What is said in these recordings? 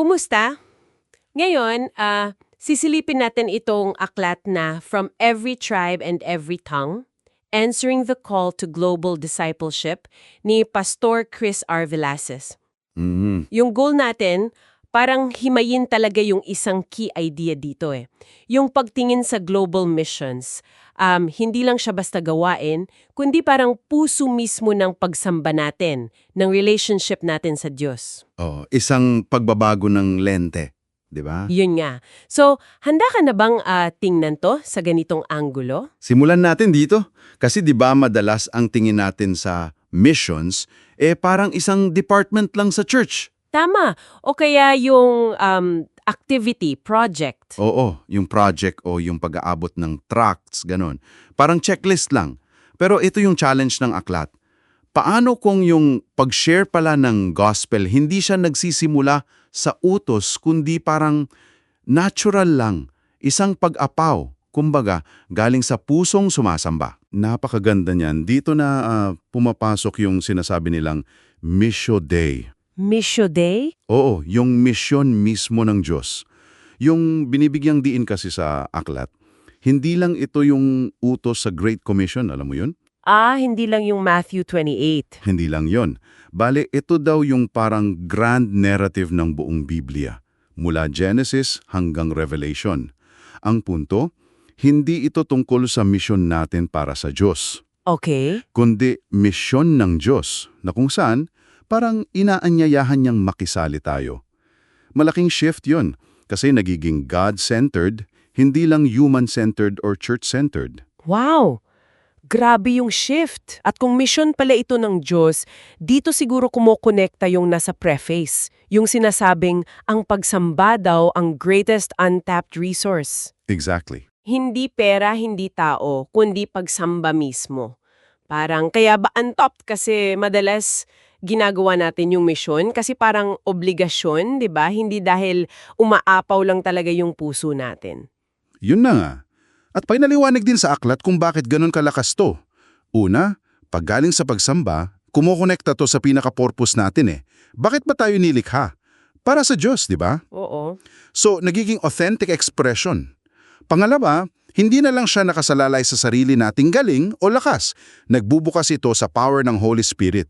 Kumusta? Ngayon, ah, sisilipin natin itong aklat na From Every Tribe and Every Tongue, Answering the Call to Global Discipleship ni Pastor Chris R. Velasquez. Mhm. Yung goal natin, parang himayin talaga yung isang key idea dito eh. Yung pagtingin sa global missions. Um, hindi lang siya basta gawain, kundi parang puso mismo ng pagsamba natin, ng relationship natin sa Diyos. Oh, isang pagbabago ng lente, 'di ba? Yun nga. So, handa ka na bang ah, tingnan to sa ganitong anggulo? Simulan natin dito kasi 'di ba madalas ang tingin natin sa missions eh parang isang department lang sa church. Tama. O kaya yung um, activity, project. Oo, yung project o yung pag-aabot ng tracts, ganon. Parang checklist lang. Pero ito yung challenge ng aklat. Paano kung yung pag-share pala ng gospel, hindi siya nagsisimula sa utos, kundi parang natural lang, isang pag-apaw, kumbaga, galing sa pusong sumasamba. Napakaganda niyan. Dito na ah, pumapasok yung sinasabi nilang Mission Day. Mission Day? Oo, yung misyon mismo ng Diyos. Yung binibigyang diin kasi sa aklat, hindi lang ito yung utos sa Great Commission, alam mo yun? Ah, hindi lang yung Matthew 28. Hindi lang yon. Bale, ito daw yung parang grand narrative ng buong Biblia, mula Genesis hanggang Revelation. Ang punto, hindi ito tungkol sa misyon natin para sa Diyos, Okay. kundi misyon ng Diyos na kung saan parang inaanyayahan niyang makisali tayo. Malaking shift yon kasi nagiging God-centered, hindi lang human-centered or church-centered. Wow! Grabe yung shift. At kung mission pala ito ng Diyos, dito siguro kumokonekta yung nasa preface. Yung sinasabing, ang pagsamba daw ang greatest untapped resource. Exactly. Hindi pera, hindi tao, kundi pagsamba mismo. Parang, kaya ba untapped? Kasi madalas ginagawa natin yung mission kasi parang obligasyon, di ba? Hindi dahil umaapaw lang talaga yung puso natin. Yun na nga. At painaliwanag din sa aklat kung bakit ganun kalakas to. Una, paggaling sa pagsamba, kumokonekta to sa pinaka-purpose natin eh. Bakit ba tayo nilikha? Para sa Diyos, di ba? Oo. So, nagiging authentic expression. Pangalawa, hindi na lang siya nakasalalay sa sarili nating galing o lakas. Nagbubukas ito sa power ng Holy Spirit.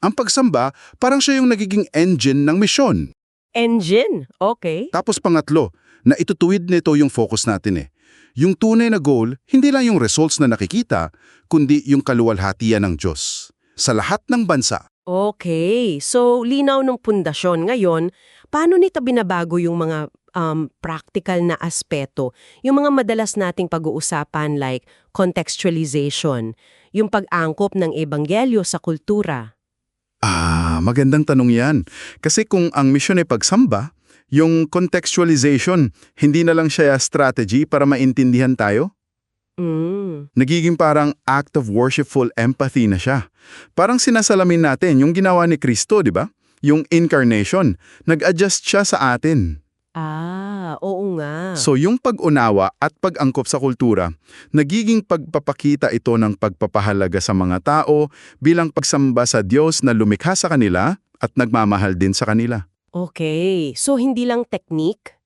Ang pagsamba, parang siya yung nagiging engine ng misyon. Engine. Okay. Tapos pangatlo, na itutuwid nito yung focus natin eh. Yung tunay na goal, hindi lang yung results na nakikita, kundi yung kaluwalhatian ng Diyos. Sa lahat ng bansa. Okay. So, linaw ng pundasyon. Ngayon, paano nito binabago yung mga um, practical na aspeto? Yung mga madalas nating pag-uusapan like contextualization, yung pag-angkop ng ebanghelyo sa kultura. Ah, magandang tanong yan. Kasi kung ang misyon ay pagsamba, yung contextualization, hindi na lang siya strategy para maintindihan tayo? Mm. Nagiging parang act of worshipful empathy na siya. Parang sinasalamin natin yung ginawa ni Kristo, di ba? Yung incarnation, nag-adjust siya sa atin. Ah. So yung pag-unawa at pag-angkop sa kultura, nagiging pagpapakita ito ng pagpapahalaga sa mga tao bilang pagsamba sa Diyos na lumikha sa kanila at nagmamahal din sa kanila. Okay. So, hindi lang technique.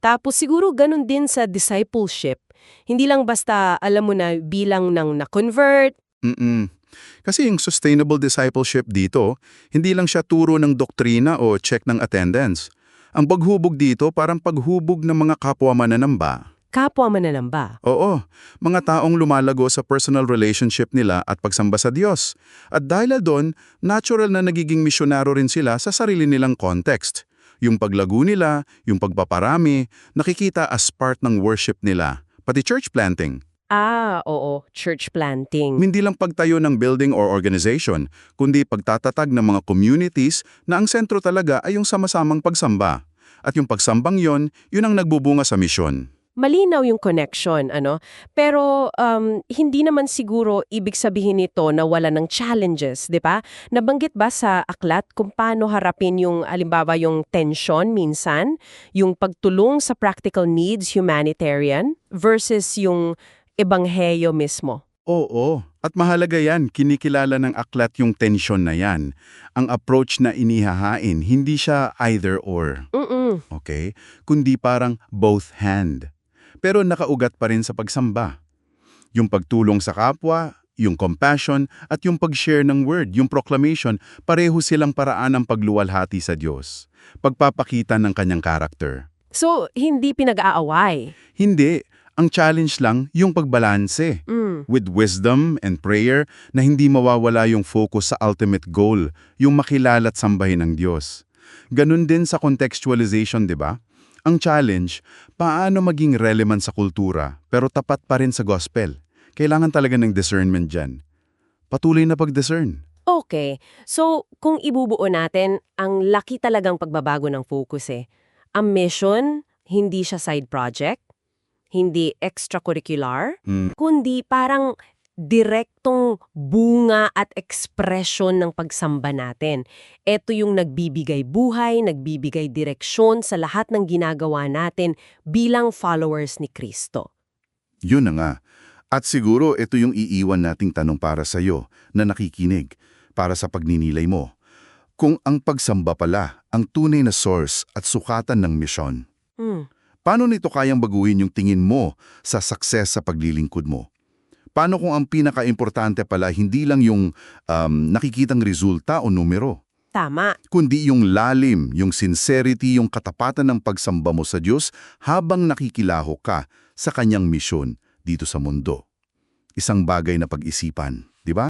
Tapos siguro ganun din sa discipleship. Hindi lang basta alam mo na bilang ng na-convert. Mm-mm. Kasi yung sustainable discipleship dito, hindi lang siya turo ng doktrina o check ng attendance. Ang paghubog dito parang paghubog ng mga kapwa mananamba. Kapwa mananamba. Oo, mga taong lumalago sa personal relationship nila at pagsamba sa Diyos. At dahil doon, natural na nagiging misyonaro rin sila sa sarili nilang context. Yung paglago nila, yung pagpaparami, nakikita as part ng worship nila, pati church planting. Ah, oo. Church planting. Hindi lang pagtayo ng building or organization, kundi pagtatatag ng mga communities na ang sentro talaga ay yung sama-samang pagsamba. At yung pagsambang yon, yun ang nagbubunga sa misyon. Malinaw yung connection, ano? Pero um, hindi naman siguro ibig sabihin nito na wala ng challenges, di ba? Nabanggit ba sa aklat kung paano harapin yung, alimbawa, yung tension minsan, yung pagtulong sa practical needs humanitarian versus yung ebanghelyo mismo? Oo, at mahalaga yan, kinikilala ng aklat yung tensyon na yan. Ang approach na inihahain, hindi siya either or, Mm-mm. okay? Kundi parang both hand. Pero nakaugat pa rin sa pagsamba. Yung pagtulong sa kapwa, yung compassion, at yung pag-share ng word, yung proclamation, pareho silang paraan ng pagluwalhati sa Diyos. Pagpapakita ng kanyang karakter. So, hindi pinag-aaway. Hindi, ang challenge lang yung pagbalanse. Mm. with wisdom and prayer na hindi mawawala yung focus sa ultimate goal, yung makilala at sambahin ng Diyos. Ganun din sa contextualization, di ba? Ang challenge, paano maging relevant sa kultura pero tapat pa rin sa gospel? Kailangan talaga ng discernment dyan. Patuloy na pag-discern. Okay. So, kung ibubuo natin, ang laki talagang pagbabago ng focus eh. Ang mission, hindi siya side project, hindi extracurricular, Hmm. kundi parang direktong bunga at ekspresyon ng pagsamba natin. Ito yung nagbibigay buhay, nagbibigay direksyon sa lahat ng ginagawa natin bilang followers ni Kristo. Yun na nga. At siguro ito yung iiwan nating tanong para sa iyo na nakikinig, para sa pagninilay mo. Kung ang pagsamba pala ang tunay na source at sukatan ng misyon, Hmm. Paano nito kayang baguhin yung tingin mo sa success sa paglilingkod mo? Paano kung ang pinaka-importante pala hindi lang yung um, nakikitang resulta o numero, Tama. kundi yung lalim, yung sincerity, yung katapatan ng pagsamba mo sa Diyos habang nakikilaho ka sa kanyang misyon dito sa mundo. Isang bagay na pag-isipan, di ba?